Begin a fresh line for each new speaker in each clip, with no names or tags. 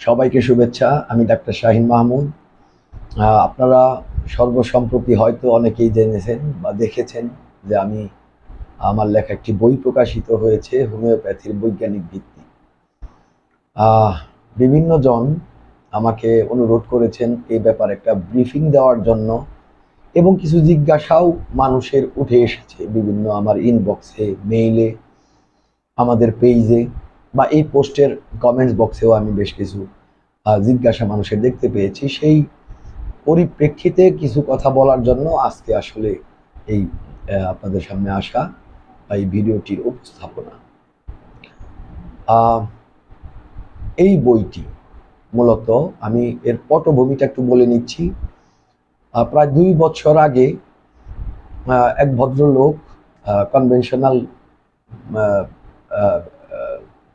সবাইকে শুভেচ্ছা। আমি ডাক্তার শাহিন মাহমুদ। আপনারা সর্বসম্প্রতি হয়তো অনেকেই জেনেছেন বা দেখেছেন যে আমি আমার লেখা একটি বই প্রকাশিত হয়েছে, হোমিওপ্যাথির বৈজ্ঞানিক ভিত্তি। বিভিন্ন জন আমাকে অনুরোধ করেছেন এই ব্যাপারে একটা ব্রিফিং দেওয়ার জন্য এবং কিছু জিজ্ঞাসাও মানুষের উঠে এসেছে বিভিন্ন আমার ইনবক্সে মেইলে আমাদের পেজে বা এই পোস্টের কমেন্টস বক্সেও আমি বেশ কিছু জিজ্ঞাসা মানুষের দেখতে পেয়েছি। সেই পরিপ্রেক্ষিতে কিছু কথা বলার জন্য আজকে আসলে এই আপনাদের সামনে আসা বা এই ভিডিওটির উপস্থাপনা। এই বইটি মূলত আমি এর পটভূমিটা একটু বলে নিচ্ছি। প্রায় দুই বছর আগে এক ভদ্রলোক কনভেনশনাল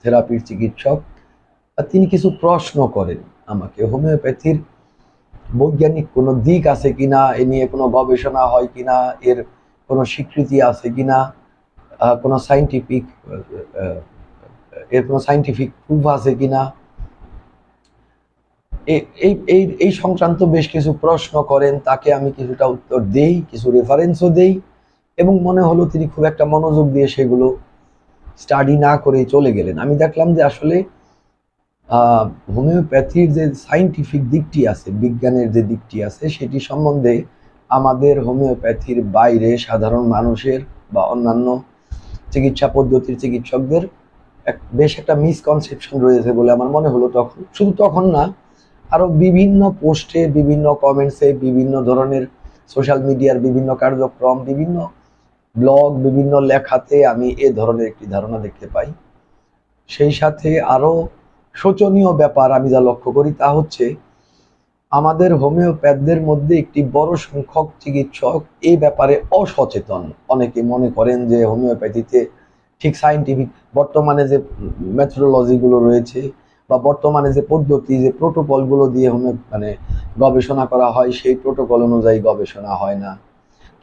থেরাপির চিকিৎসক তিনি কিছু প্রশ্ন করেন আমাকে। হোমিওপ্যাথির বৈজ্ঞানিক কোনো দিক আছে কিনা, এ নিয়ে কোনো গবেষণা হয় কিনা, এর কোনো স্বীকৃতি আছে কিনা কোনো সাইন্টিফিক এর কোনো সাইন্টিফিক প্রুফ আছে কিনা। এই এই এই সংক্রান্ত বেশ কিছু প্রশ্ন করেন, তাকে আমি কিছুটা উত্তর দেই, কিছু রেফারেন্সও দেই, এবং মনে হলো তিনি খুব একটা মনোযোগ দিয়ে সেগুলো স্টাডি না করে চলে গেলেন। আমি দেখলাম যে আসলে হোমিওপ্যাথির যে সাইন্টিফিক দিকটি আছে, বিজ্ঞানের যে দিকটি আছে, সেটি সম্বন্ধে আমাদের হোমিওপ্যাথির বাইরে সাধারণ মানুষের বা অন্যান্য চিকিৎসা পদ্ধতির চিকিৎসকদের এক, বেশ একটা মিসকনসেপশন রয়েছে বলে আমার মনে হলো তখন। শুধু তখন না আরও বিভিন্ন পোস্টে, বিভিন্ন কমেন্টসে বিভিন্ন ধরনের সোশ্যাল মিডিয়ার বিভিন্ন কার্যক্রম, বিভিন্ন ব্লগ বিভিন্ন লেখাতে আমি এ ধরনের একটি ধারণা দেখতে পাই। সেই সাথে আরও শোচনীয় ব্যাপার আমি যা লক্ষ্য করি তা হচ্ছে, আমাদের হোমিওপ্যাথদের মধ্যে একটি বড় সংখ্যক চিকিৎসক এই ব্যাপারে অসচেতন। অনেকে মনে করেন যে হোমিওপ্যাথিতে ঠিক সাইন্টিফিক বর্তমানে যে মেথোডোলজিগুলো রয়েছে বা বর্তমানে যে পদ্ধতি, যে প্রোটোকলগুলো দিয়ে হোমিও মানে গবেষণা করা হয়, সেই প্রোটোকল অনুযায়ী গবেষণা হয় না।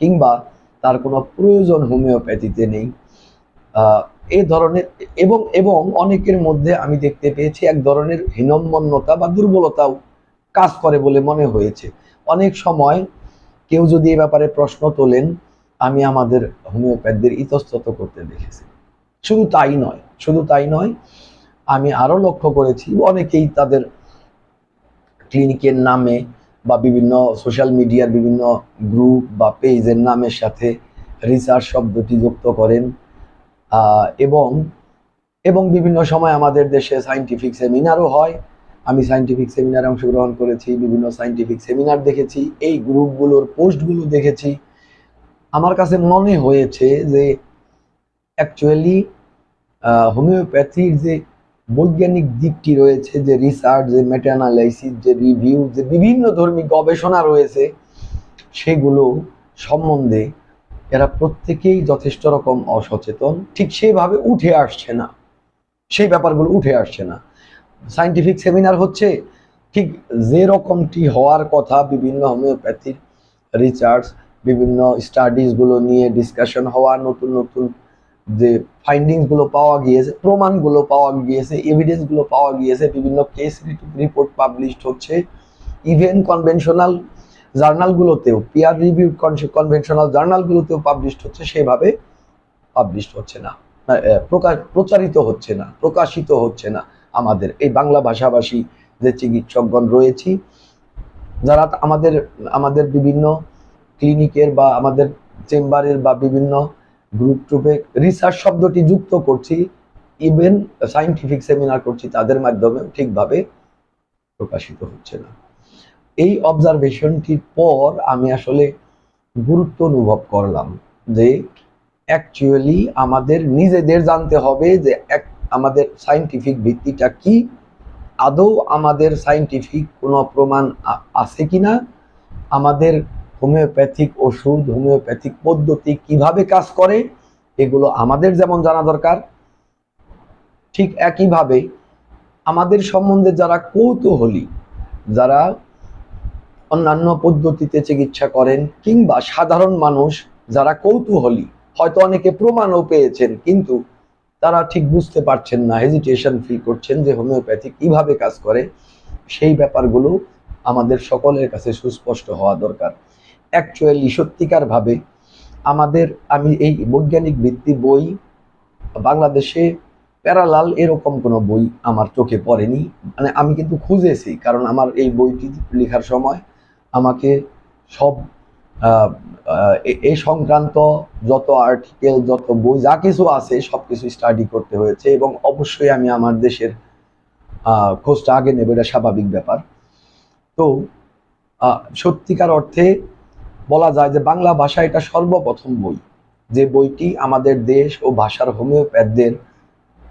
কিংবা তার কোনো প্রয়োজন হোমিওপ্যাথিতে নেই। এই ধরনের, এবং এবং অনেকের মধ্যে আমি দেখতে পেয়েছি এক ধরনের হীনম্মন্যতা বা দুর্বলতাও কাজ করে বলে মনে হয়েছে। অনেক সময় কেউ যদি এ ব্যাপারে প্রশ্ন তোলেন, আমি আমাদের হোমিওপ্যাথদের ইতস্তত করতে দেখেছি। শুধু তাই নয়, শুধু তাই নয়, আমি আরও লক্ষ্য করেছি, অনেকেই তাদের ক্লিনিকের নামে বা বিভিন্ন সোশ্যাল মিডিয়ার বিভিন্ন গ্রুপ বা পেজের নামের সাথে রিসার্চ শব্দটি যুক্ত করেন। এবং এবং বিভিন্ন সময় আমাদের দেশে সাইন্টিফিক সেমিনারও হয়। আমি সাইন্টিফিক সেমিনারে অংশগ্রহণ করেছি, বিভিন্ন সাইন্টিফিক সেমিনার দেখেছি, এই গ্রুপগুলোর পোস্টগুলো দেখেছি। আমার কাছে মনে হয়েছে যে অ্যাকচুয়ালি হোমিওপ্যাথির যে বৈজ্ঞানিক দিকটি রয়েছে যে রিসার্চ যে মেটানালাইসিস যে রিভিউ যে বিভিন্ন ধর্মী গবেষণা রয়েছে, সেগুলো সম্বন্ধে এরা প্রত্যেকেই যথেষ্ট রকম অসচেতন। ঠিক সেভাবে উঠে আসছে না। সেই ব্যাপারগুলো উঠে আসছে না। সাইন্টিফিক সেমিনার হচ্ছে ঠিক যে রকমটি হওয়ার কথা বিভিন্ন হোমিওপ্যাথির রিসার্চ বিভিন্ন স্টাডিজগুলো নিয়ে ডিসকাশন হওয়া, নতুন নতুন যে ফাইন্ডিংসগুলো পাওয়া গিয়েছে, প্রমাণগুলো পাওয়া গিয়েছে এভিডেন্সগুলো পাওয়া গিয়েছে, বিভিন্ন কেস রিপোর্ট পাবলিশড হচ্ছে। ইভেন কনভেনশনাল জার্নালগুলোতেও পিয়ার রিভিউ কনভেনশনাল জার্নালগুলোতেও পাবলিশড হচ্ছে, সেভাবে পাবলিশড হচ্ছে না। প্রকাশ, প্রচারিত হচ্ছে না, প্রকাশিত হচ্ছে না আমাদের। এই বাংলা ভাষাভাষী যে চিকিৎসকগণ রয়েছি, যারা আমাদের আমাদের বিভিন্ন ক্লিনিকের বা আমাদের চেম্বারের বা বিভিন্ন গ্রুপ ট্রুপে রিসার্চ শব্দটি যুক্ত করছি ইভেন সাইন্টিফিক সেমিনার করছি, তাদের মাধ্যমে ঠিকভাবে প্রকাশিত হচ্ছে না। এই অবজারভেশনটির পর আমি আসলে গুরুত্ব অনুভব করলাম যে অ্যাকচুয়ালি আমাদের নিজেদের জানতে হবে যে এক, আমাদের সাইন্টিফিক ভিত্তিটা কি, আদৌ আমাদের সাইন্টিফিক কোনো প্রমাণ আছে কিনা, আমাদের হোমিওপ্যাথিক ওষুধ, হোমিওপ্যাথিক পদ্ধতি কীভাবে কাজ করে, এগুলো আমাদের যেমন জানা দরকার, ঠিক একইভাবে আমাদের সম্বন্ধে যারা কৌতূহলী, যারা অন্যান্য পদ্ধতিতে চিকিৎসা করেন কিংবা সাধারণ মানুষ যারা কৌতূহলী, হয়তো অনেকে প্রমাণও পেয়েছেন, কিন্তু তারা ঠিক বুঝতে পারছেন না হেজিটেশন ফিল করছেন যে হোমিওপ্যাথি কীভাবে কাজ করে, সেই ব্যাপারগুলো আমাদের সকলের কাছে সুস্পষ্ট হওয়া দরকার। অ্যাকচুয়ালি সত্যিকারভাবে আমাদের, আমি এই বৈজ্ঞানিক ভিত্তি বই, বাংলাদেশে প্যারালাল এরকম কোনো বই আমার চোখে পড়েনি। মানে আমি কিন্তু খুঁজেছি, কারণ আমার এই বইটি লেখার সময় আমাকে সব এই সংক্রান্ত যত আর্টিকেল যত বই, যা কিছু আছে সব কিছু স্টাডি করতে হয়েছে এবং অবশ্যই আমি আমার দেশের খোঁজটা আগে নেব, এটা স্বাভাবিক ব্যাপার। তো সত্যিকার অর্থে বলা যায় যে বাংলা ভাষা এটা সর্বপ্রথম বই। যে বইটি আমাদের দেশ ও ভাষার হোমিওপ্যাথদের,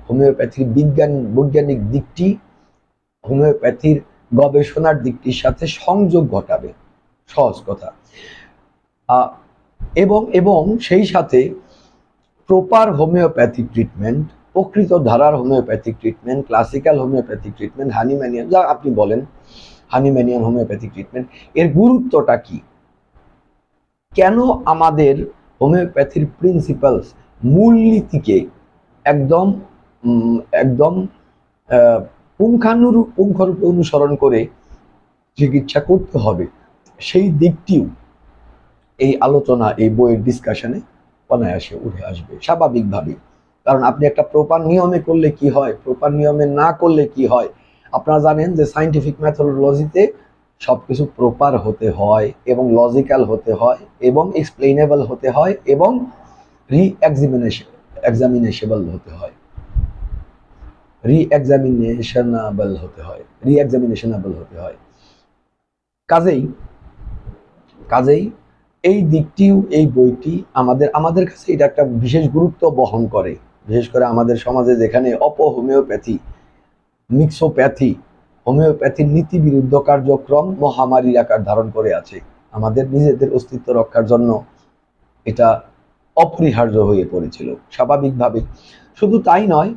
হোমিওপ্যাথির বিজ্ঞান, বৈজ্ঞানিক দিকটি, হোমিওপ্যাথির গবেষণার দিকটির সাথে সংযোগ ঘটাবে। সহজ কথা। এবং এবং সেই সাথে প্রপার হোমিওপ্যাথিক ট্রিটমেন্ট, প্রকৃত ধারার homeopathic treatment, classical homeopathic treatment, Hahnemannian, যা আপনি বলেন হানিম্যানিয়াম হোমিওপ্যাথিক ট্রিটমেন্ট, এর গুরুত্বটা কি? কেন আমাদের হোমিওপ্যাথির প্রিন্সিপালস মূলনীতিকে একদম একদম পুঙ্খানুরূপ পুঙ্খরূপে অনুসরণ করে চিকিৎসা করতে হবে, সেই দিকটিও এই আলোচনা, এই বইয়ের ডিসকাশনে অনায়াসে উঠে আসবে স্বাভাবিকভাবে কারণ আপনি একটা প্রপার নিয়মে করলে কি হয় প্রপার নিয়মে না করলে কি হয়? আপনারা জানেন যে সাইন্টিফিক ম্যাথোলজিতে সবকিছু প্রপার হতে হয় এবং লজিক্যাল হতে হয় এবং এক্সপ্লেনেবল হতে হয় এবং রি এক্সামিনেশন এক্সামিনেশবল হতে হয়। রি এক্সামিনেশনাবল হতে হয় রি এক্সামিনেশনাবল হতে হয়। কাজেই কাজেই এই দিকটিও, এই বইটি আমাদের আমাদের কাছে এটা একটা বিশেষ গুরুত্ব বহন করে। বিশেষ করে আমাদের সমাজে যেখানে অপ হোমিওপ্যাথি মিক্সোপ্যাথি হোমিওপ্যাথির নীতি বিরুদ্ধ কার্যক্রম মহামারীর আকার ধারণ করে আছে। আমাদের নিজেদের অস্তিত্ব রক্ষার জন্য এটা অপরিহার্য হয়ে পড়েছিল। স্বাভাবিকভাবে। শুধু তাই নয়,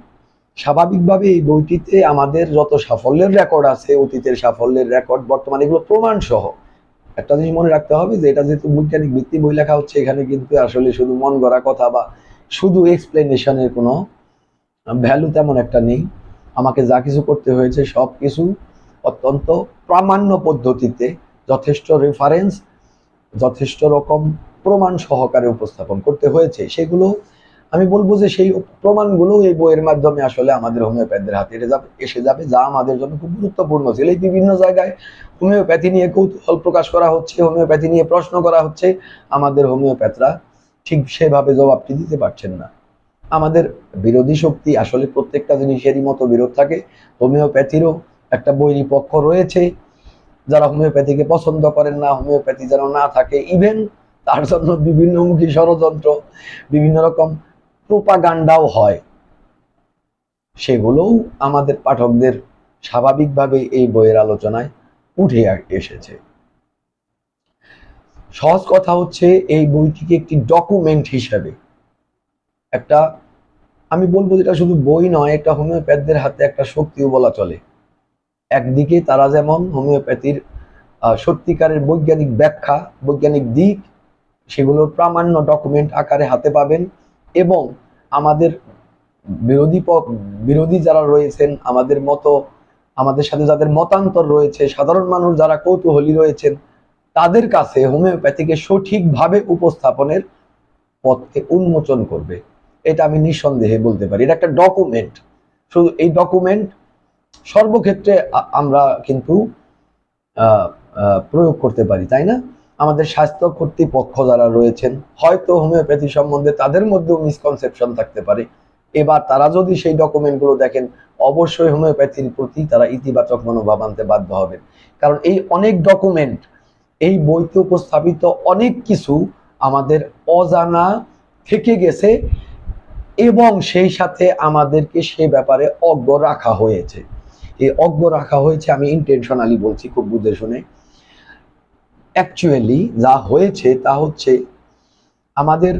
স্বাভাবিকভাবে এই বইটিতে আমাদের যত সাফল্যের রেকর্ড আছে, অতীতের সাফল্যের রেকর্ড বর্তমানে এগুলো প্রমাণ সহ একটা জিনিস মনে রাখতে হবে যে, এটা যেহেতু বৈজ্ঞানিক ভিত্তি বই লেখা হচ্ছে, এখানে কিন্তু আসলে শুধু মন গড়া কথা বা শুধু এক্সপ্লেনেশনের কোনো ভ্যালু তেমন একটা নেই। আমাকে যা কিছু করতে হয়েছে সব কিছু অত্যন্ত প্রামাণ্য পদ্ধতিতে, যথেষ্ট রেফারেন্স যথেষ্ট রকম প্রমাণ সহকারে উপস্থাপন করতে হয়েছে। সেগুলো আমি বলব যে সেই প্রমাণগুলো এই বইয়ের মাধ্যমে আসলে আমাদের হোমিওপ্যাথদের হাতে যাবে, এসে যাবে, যা আমাদের জন্য খুব গুরুত্বপূর্ণ ছিল। এই বিভিন্ন জায়গায় হোমিওপ্যাথি নিয়ে কৌতূহল প্রকাশ করা হচ্ছে, হোমিওপ্যাথি নিয়ে প্রশ্ন করা হচ্ছে। আমাদের হোমিওপ্যাথরা ঠিক সেভাবে জবাবটি দিতে পারছেন না। আমাদের বিরোধী শক্তি আসলে প্রত্যেকটা জিনিসেরই মতো বিরোধ থাকে। হোমিওপ্যাথিরও একটা বৈরী পক্ষ রয়েছে। যারা হোমিওপ্যাথিকে পছন্দ করেন না, হোমিওপ্যাথি যেন না থাকে ইভেন তার জন্য বিভিন্নমুখী ষড়যন্ত্র, বিভিন্ন রকম প্রোপাগান্ডাও হয়। সেগুলোও আমাদের পাঠকদের স্বাভাবিকভাবে এই বইয়ের আলোচনায় উঠে এসেছে। সহজ কথা হচ্ছে, এই বইটিকে একটি ডকুমেন্ট হিসাবে, একটা আমি বলব যেটা শুধু বই নয় এটা হোমিওপ্যাথদের হাতে একটা শক্তিও বলা চলে। একদিকে তারা যেমন হোমিওপ্যাথির সত্যিকারের বৈজ্ঞানিক ব্যাখ্যা, বৈজ্ঞানিক দিক, সেগুলোর প্রামাণ্য ডকুমেন্ট আকারে হাতে পাবেন এবং আমাদের বিরোধী বিরোধী যারা রয়েছেন, আমাদের মতো, আমাদের সাথে যাদের মতান্তর রয়েছে, সাধারণ মানুষ যারা কৌতূহলী রয়েছেন, তাদের কাছে হোমিওপ্যাথিকে সঠিকভাবে উপস্থাপনের পথকে উন্মোচন করবে। এটা আমি নিঃসন্দেহে বলতে পারি। এটা একটা ডকুমেন্ট শুধু এই ডকুমেন্ট সর্বক্ষেত্রে আমরা কিন্তু প্রয়োগ করতে পারি, তাই না? আমাদের স্বাস্থ্য কর্তৃপক্ষ যারা রয়েছেন, হয়তো হোমিওপ্যাথি সম্বন্ধে তাদের মধ্যেও মিসকনসেপশন থাকতে পারে। এবার তারা যদি সেই ডকুমেন্টগুলো দেখেন, অবশ্যই হোমিওপ্যাথির প্রতি তারা ইতিবাচক মনোভাব আনতে বাধ্য হবেন। কারণ এই অনেক ডকুমেন্ট এই বইতে উপস্থাপিত অনেক কিছু আমাদের অজানা থেকে গেছে। এবং সেই সাথে আমাদেরকে সে ব্যাপারে অজ্ঞ রাখা হয়েছে। এই অজ্ঞ রাখা হয়েছে আমি ইন্টেনশনালি বলছি খুব বুঝে শুনে। অ্যাকচুয়ালি যা হয়েছে তা হচ্ছে আমাদের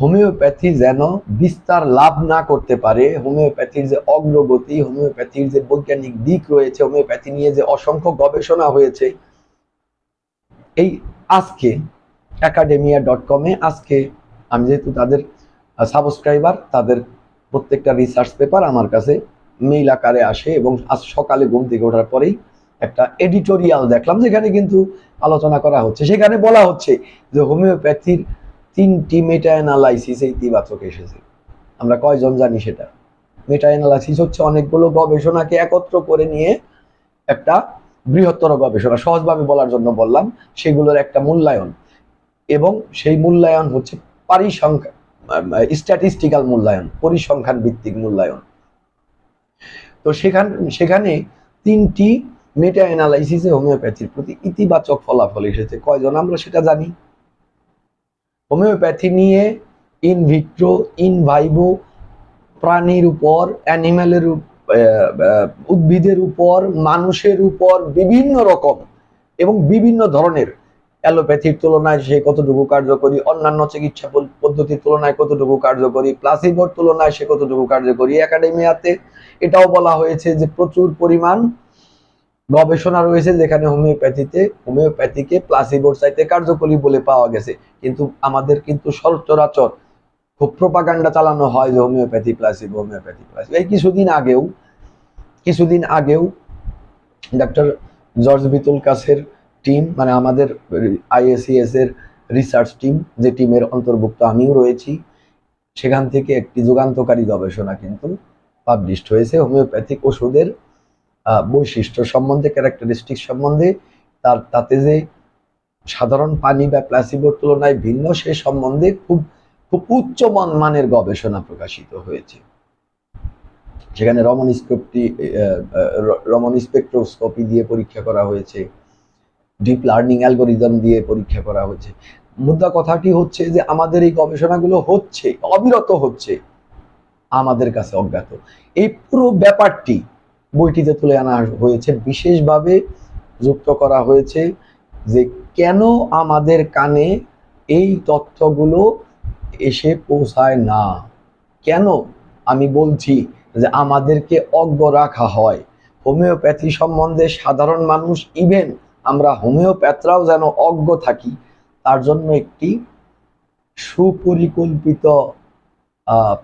হোমিওপ্যাথি যেন বিস্তার লাভ না করতে পারে, হোমিওপ্যাথির যে অগ্রগতি, হোমিওপ্যাথির যে বৈজ্ঞানিক দিক রয়েছে, হোমিওপ্যাথি নিয়ে যে অসংখ্য গবেষণা হয়েছে। এই আজকে একাডেমিয়া ডট কমে আজকে আমি যেহেতু তাদের সাবস্ক্রাইবার তাদের প্রত্যেকটা রিসার্চ পেপার আমার কাছে মেইল আকারে আসে এবং আজ সকালে ঘুম থেকে ওঠার পরেই একটা এডিটোরিয়াল দেখলাম, যেখানে কিন্তু আলোচনা করা হচ্ছে। সেখানে বলা হচ্ছে যে হোমিওপ্যাথির তিনটি মেটা ইতিবাচক এসেছে। আমরা কয়জন জানি সেটা? মেটা অ্যানালাইসিস হচ্ছে অনেকগুলো গবেষণাকে একত্র করে নিয়ে একটা বৃহত্তর গবেষণা, সহজভাবে বলার জন্য বললাম, সেগুলোর একটা মূল্যায়ন। এবং সেই মূল্যায়ন হচ্ছে পারিসংখ্যান স্ট্যাটিস্টিক্যাল মূল্যায়ন, পরিসংখ্যান ভিত্তিক মূল্যায়ন। তো সেখান, সেখানে তিনটি মেটা অ্যানালাইসিসে হোমিওপ্যাথির প্রতি ইতিবাচক ফলাফল এসেছে। কয়জন আমরা সেটা জানি? হোমিওপ্যাথি নিয়ে ইন ভিট্রো ইন ভাইভো প্রাণীর উপর অ্যানিম্যালের উদ্ভিদের উপর, মানুষের উপর বিভিন্ন রকম এবং বিভিন্ন ধরনের অ্যালোপ্যাথির তুলনায় সে কতটুকু কার্যকরী, অন্যান্য চিকিৎসা পদ্ধতির তুলনায় কতটুকু কার্যকরী, প্লাসিবোর তুলনায় সে কতটুকু কার্যকরী, একাডেমিয়াতে এটাও বলা হয়েছে যে প্রচুর পরিমাণ গবেষণা রয়েছে যেখানে হোমিওপ্যাথিতে, হোমিওপ্যাথিকে প্লাসিবোর চাইতে কার্যকরী বলে পাওয়া গেছে। কিন্তু আমাদের কিন্তু সচরাচর খুব প্রোপাগান্ডা চালানো হয় যে হোমিওপ্যাথি প্লাসিবো হোমিওপ্যাথি প্লাসিবো। এই কিছুদিন আগেও কিছুদিন আগেও ডক্টর জর্জ বিতুল কাসের টিম মানে আমাদের আইএসিএস এর রিসার্চ টিম যে টিমের অন্তর্ভুক্ত আমিও রয়েছি, সেখান থেকে একটি যুগান্তকারী গবেষণা কিন্তু পাবলিশড হয়েছে হোমিওপ্যাথিক ওষুধের বৈশিষ্ট্য সম্বন্ধে ক্যারেক্টারিস্টিক সম্বন্ধে। তার, তাতে যে সাধারণ পানি বা প্লাসিবোর তুলনায় ভিন্ন, সে সম্বন্ধে খুব খুব উচ্চ মান- মানের গবেষণা প্রকাশিত হয়েছে। সেখানে রমন স্কোপটি রমন স্পেকট্রোস্কোপি দিয়ে পরীক্ষা করা হয়েছে। ডিপ লার্নিং অ্যালগোরিদম দিয়ে পরীক্ষা করা হয়েছে মুদ্রা কথাটি হচ্ছে যে, আমাদের এই গবেষণাগুলো হচ্ছে, অবিরত হচ্ছে, আমাদের কাছে অজ্ঞাত। এই পুরো ব্যাপারটি বইটিতে তুলে আনা হয়েছে। বিশেষভাবে যুক্ত করা হয়েছে যে, কেন আমাদের কানে এই তথ্যগুলো এসে পৌঁছায় না? কেন? আমি বলছি যে, আমাদেরকে অজ্ঞ রাখা হয়। হোমিওপ্যাথি সম্বন্ধে সাধারণ মানুষ ইভেন আমরা হোমিওপ্যাথরাও যেন অজ্ঞ থাকি, তার জন্য একটি সুপরিকল্পিত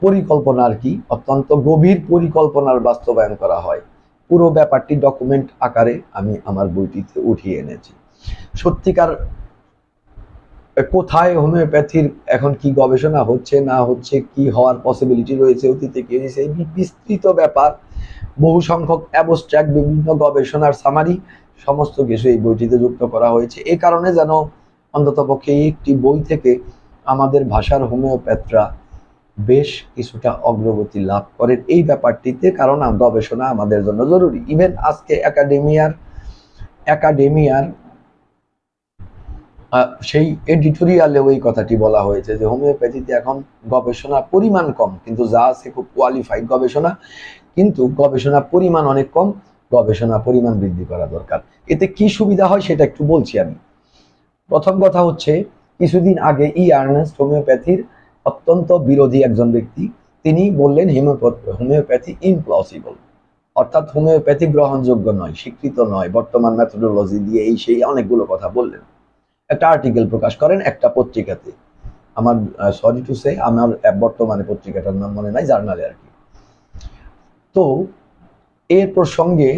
পরিকল্পনা আর কি, অত্যন্ত গভীর পরিকল্পনার বাস্তবায়ন করা হয়। পুরো ব্যাপারটি ডকুমেন্ট আকারে আমি আমার বইটিতে উঠিয়ে এনেছি। সত্যিকার কোথায় হোমিওপ্যাথির এখন কি গবেষণা হচ্ছে, না হচ্ছে, কি হওয়ার পসিবিলিটি রয়েছে, অতীতে কি হয়েছে বিস্তৃত ব্যাপার। বহু সংখ্যক অ্যাবস্ট্রাক্ট বিভিন্ন গবেষণার সামারি সমস্ত কিছু এই বইটিতে যুক্ত করা হয়েছে। এ কারণে যেন অন্ততপক্ষে একটি বই থেকে আমাদের ভাষার হোমিওপ্যাথরা বেশ কিছুটা অগ্রগতি লাভ করেন। এই ব্যাপারটিতে কারণ গবেষণা আমাদের জন্য জরুরি। ইভেন আজকে একাডেমিয়ার একাডেমিয়ার সেই এডিটোরিয়ালেও এই কথাটি বলা হয়েছে যে হোমিওপ্যাথিতে এখন গবেষণা পরিমাণ কম, কিন্তু যা আছে খুব কোয়ালিফাইড গবেষণা। কিন্তু গবেষণা পরিমাণ অনেক কম। গবেষণা, পরিমাণ বৃদ্ধি করা দরকার। এতে কি সুবিধা হয় সেটা একটু বলছি আমি। প্রথম কথা হচ্ছে, কিছুদিন আগে ই আর্নেস্ট হোমিওপ্যাথির অত্যন্ত বিরোধী একজন ব্যক্তি, তিনি বললেন হোমিওপ্যাথি ইমপ্লসিবল অর্থাৎ হোমিওপ্যাথি গ্রহণযোগ্য নয়, স্বীকৃত নয়, বর্তমান মেথোডোলজি দিয়ে এই সেই অনেকগুলো কথা বললেন। একটা আর্টিকেল প্রকাশ করেন একটা পত্রিকাতে। আমার সরি টু সে আমার বর্তমানে পত্রিকাটার নাম মনে নাই, জার্নালে আর কি। তো এর প্রসঙ্গে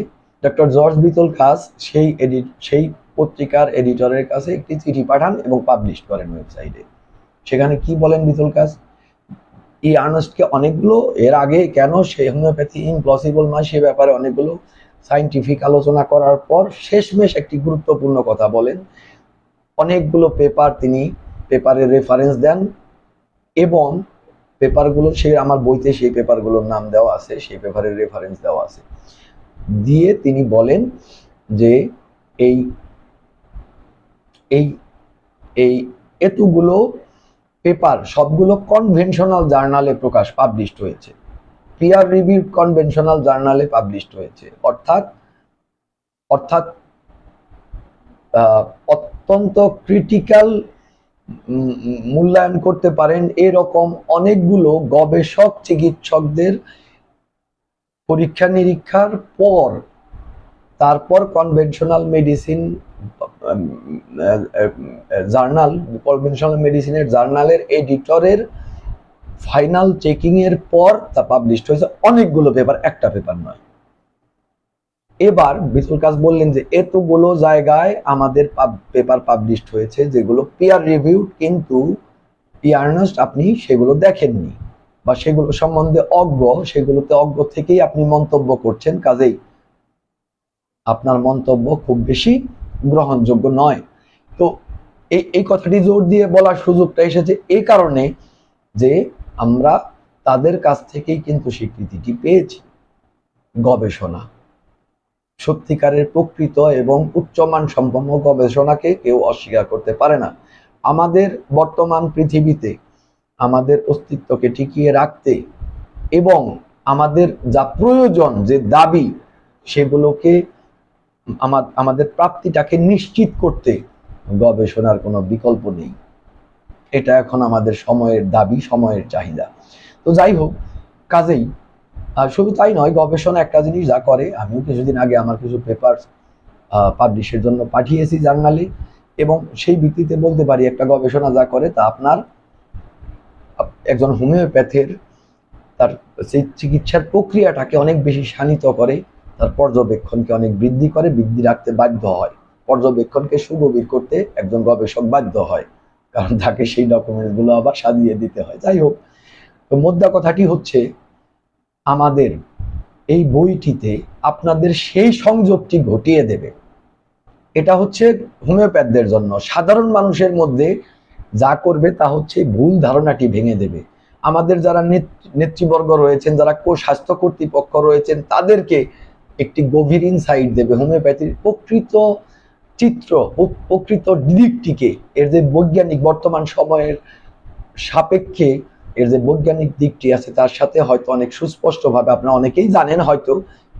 ডক্টর জর্জ বিতল খাস সেই এডিট সেই পত্রিকার এডিটরের কাছে একটি চিঠি পাঠান এবং পাবলিশ করেন ওয়েবসাইটে সেখানে কি বলেন বিতল কাজ ই আর্নস্টকে অনেকগুলো, এর আগে কেন সেই হোমিওপ্যাথি ইমপসিবল নয় সে ব্যাপারে অনেকগুলো সাইন্টিফিক আলোচনা করার পর শেষমেশ একটি গুরুত্বপূর্ণ কথা বলেন। অনেকগুলো পেপার তিনি পেপারের রেফারেন্স দেন এবং পেপারগুলো সে আমার বইতে সেই পেপারগুলোর নাম দেওয়া আছে, সেই পেপারের রেফারেন্স দেওয়া আছে। দিয়ে তিনি বলেন যে এই এই এই এতগুলো পেপার, সবগুলো কনভেনশনাল জার্নালে প্রকাশ পাবলিশড হয়েছে। পিয়ার রিভিউ কনভেনশনাল জার্নালে পাবলিশড হয়েছে। অর্থাৎ অর্থাৎ অত্যন্ত ক্রিটিক্যাল মূল্যায়ন করতে পারেন। এরকম অনেকগুলো গবেষক, চিকিৎসকদের পরীক্ষা নিরীক্ষার পর, তারপর কনভেনশনাল মেডিসিন জার্নাল কনভেনশনাল মেডিসিনের জার্নালের এডিটরের ফাইনাল চেকিং এর পর তা পাবলিশড হয়েছে। অনেকগুলো পেপার একটা পেপার নয়। এবার বিতুল কাজ বললেন যে, এতগুলো জায়গায় আমাদের পেপার পাবলিশড হয়েছে যেগুলো পিয়ার রিভিউ কিন্তু ইয়ারনাস্ট আপনি সেগুলো দেখেননি। বা সেগুলো সম্বন্ধে অজ্ঞ, সেগুলোতে অজ্ঞ থেকেই আপনি মন্তব্য করছেন, কাজেই আপনার মন্তব্য খুব বেশি গ্রহণযোগ্য নয়। তো এই এই কথাটি জোর দিয়ে বলার সুযোগটা এসেছে এই কারণে যে আমরা তাদের কাছ থেকেই কিন্তু স্বীকৃতিটি পেয়েছি। গবেষণা। সত্যিকারের প্রকৃত এবং উচ্চমান সম্পন্ন গবেষণাকে কেউ অস্বীকার করতে পারে না। আমাদের বর্তমান পৃথিবীতে আমাদের অস্তিত্বকে টিকিয়ে রাখতে এবং আমাদের যা প্রয়োজন, যে দাবি, সেগুলোকে আমাদের প্রাপ্তিটাকে নিশ্চিত করতে গবেষণার কোনো বিকল্প নেই। এটা এখন আমাদের সময়ের দাবি, সময়ের চাহিদা। তো যাই হোক, কাজেই শুধু তাই নয়, গবেষণা একটা জিনিস যা করে, আমিও কিছুদিন আগে আমার কিছু পেপার পাবলিশের জন্য পাঠিয়েছি জার্নালে এবং সেই ভিত্তিতে বলতে পারি, একটা গবেষণা যা করে তা আপনার একজন হোমিওপ্যাথের তার সেই চিকিৎসার প্রক্রিয়াটাকে অনেক বেশি শানিত করে, তার পর্যবেক্ষণকে অনেক বৃদ্ধি করে, বৃদ্ধি রাখতে বাধ্য হয়। পর্যবেক্ষণকে সুগভীর করতে একজন গবেষক বাধ্য হয়, কারণ তাকে সেই ডকুমেন্টসগুলো আবার সাজিয়ে দিতে হয়। যাই হোক, তো মোদ্দা কথাটি হচ্ছে, আমাদের এই বইটিতে আপনাদের সেই সংযোগটি ঘটিয়ে দেবে। এটা হচ্ছে হোমিওপ্যাথদের জন্য। সাধারণ মানুষের মধ্যে যা করবে তা হচ্ছে ভুল ধারণাটি ভেঙে দেবে। আমাদের যারা নেতৃবর্গ রয়েছেন, যারা স্বাস্থ্য কর্তৃপক্ষ রয়েছেন, তাদেরকে একটি গভীর ইনসাইট দেবে। হোমিওপ্যাথির প্রকৃত চিত্র প্রকৃত দিকটিকে, এর যে বৈজ্ঞানিক বর্তমান সময়ের সাপেক্ষে এর যে বৈজ্ঞানিক দিকটি আছে, তার সাথে হয়তো অনেক সুস্পষ্টভাবে আপনারা অনেকেই জানেন হয়তো,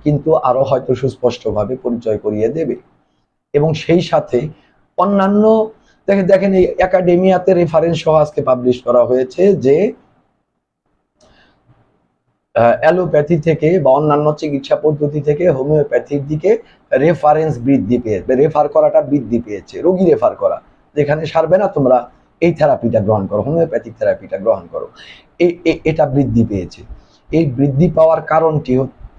কিন্তু আরও হয়তো সুস্পষ্টভাবে পরিচয় করিয়ে দেবে। এবং সেই সাথে অন্যান্য দেখেন দেখেন এই একাডেমিয়াতে রেফারেন্স সহ আজকে পাবলিশ করা হয়েছে যে অ্যালোপ্যাথি থেকে বা অন্যান্য চিকিৎসা পদ্ধতি থেকে হোমিওপ্যাথির দিকে রেফারেন্স বৃদ্ধি পেয়েছে রেফার করাটা বৃদ্ধি পেয়েছে, রোগী রেফার করা, যেখানে সারবে না তোমরা, এই থেরাপিটা গ্রহণ করো, হোমিওপ্যাথিক থেরাপিটা গ্রহণ করো। এটা বৃদ্ধি পেয়েছে। এই বৃদ্ধি পাওয়ার কারণটি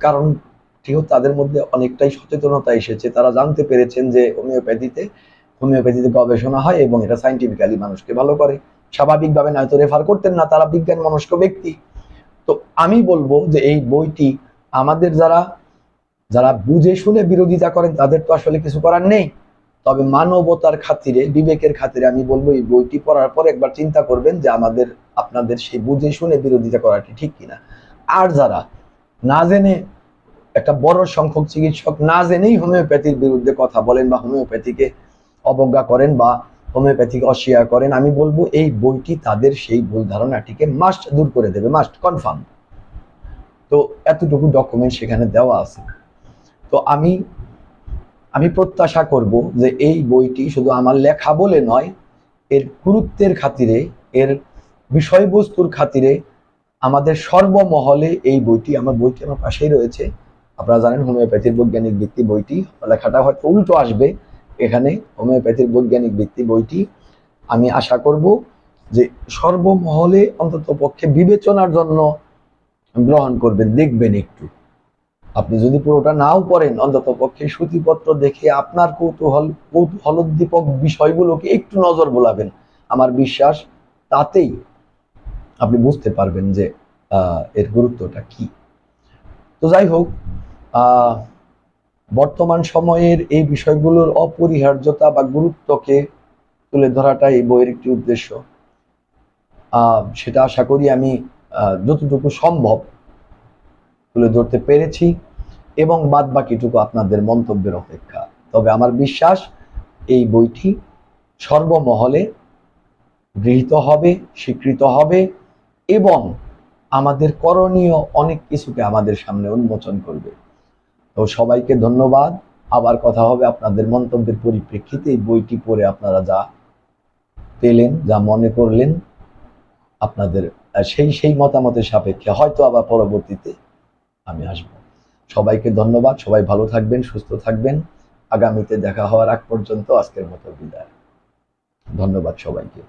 কারণটিও তাদের মধ্যে অনেকটাই সচেতনতা এসেছে। তারা জানতে পেরেছেন যে হোমিওপ্যাথিতে হোমিওপ্যাথিতে গবেষণা হয় এবং এটা সাইন্টিফিক্যালি মানুষকে ভালো করে। স্বাভাবিকভাবে নয়তো রেফার করতেন না, তারা বিজ্ঞান মনস্ক ব্যক্তি। তো আমি বলব যে এই বইটি আমাদের যারা যারা বুঝে শুনে বিরোধিতা করেন, তাদের তো আসলে কিছু করার নেই। তবে মানবতার খাতিরে, বিবেকের খাতিরে আমি বলব এই বইটি পড়ার পর একবার চিন্তা করবেন যে আমাদের, আপনাদের সেই বুঝে শুনে বিরোধিতা করাটি ঠিক কিনা। আর যারা না জেনে, একটা বড় সংখ্যক চিকিৎসক না জেনেই হোমিওপ্যাথির বিরুদ্ধে কথা বলেন বা হোমিওপ্যাথিকে অবজ্ঞা করেন বা হোমিওপ্যাথিকে অস্বীকার করেন, আমি বলব এই বইটি তাদের সেই ভুল ধারণাটিকে মাস্ট দূর করে দেবে মাস্ট কনফার্ম তো এতটুকু ডকুমেন্ট সেখানে দেওয়া আছে। তো আমি আমি প্রত্যাশা করব যে এই বইটি শুধু আমার লেখা বলে নয়, এর গুরুত্বের খাতিরে, এর বিষয়বস্তুর খাতিরে আমাদের সর্বমহলে এই বইটি, আমার বইটি আমার পাশেই রয়েছে। আপনারা জানেন হোমিওপ্যাথির বৈজ্ঞানিক ভিত্তি বইটি, লেখাটা হয়তো উল্টো আসবে এখানে হোমিওপ্যাথির বৈজ্ঞানিক ভিত্তি বইটি আমি আশা করব যে সর্বমহলে অন্তত পক্ষে বিবেচনার জন্য গ্রহণ করবেন, দেখবেন একটু। আপনি যদি পুরোটা নাও পড়েন, অন্তত পক্ষে সুতিপত্র দেখে আপনার কৌতূহল, কৌতূহলোদ্দীপক বিষয়গুলোকে একটু নজর বোলাবেন। আমার বিশ্বাস, তাতেই আপনি বুঝতে পারবেন যে এর গুরুত্বটা কি। তো যাই হোক বর্তমান সময়ের এই বিষয়গুলোর অপরিহার্যতা বা গুরুত্বকে তুলে ধরাটা এই বইয়ের একটি উদ্দেশ্য। সেটা আশা করি আমি যতটুকু সম্ভব তুলে ধরতে পেরেছি এবং বাদ বাকিটুকু আপনাদের মন্তব্যের অপেক্ষা। তবে আমার বিশ্বাস, এই বইটি সর্বমহলে গৃহীত হবে, স্বীকৃত হবে এবং আমাদের করণীয় অনেক কিছুকে আমাদের সামনে উন্মোচন করবে। তো সবাইকে ধন্যবাদ। আবার কথা হবে আপনাদের মন্তব্যের পরিপ্রেক্ষিতে। এই বইটি পড়ে আপনারা যা পেলেন, যা মনে করলেন, আপনাদের সেই সেই মতামতের সাপেক্ষে। হয়তো আবার পরবর্তীতে আমি আসব। সবাইকে ধন্যবাদ। সবাই ভালো থাকবেন, সুস্থ থাকবেন। আগামীতে দেখা হওয়ার আগ পর্যন্ত আজকের মতো বিদায়। ধন্যবাদ সবাইকে।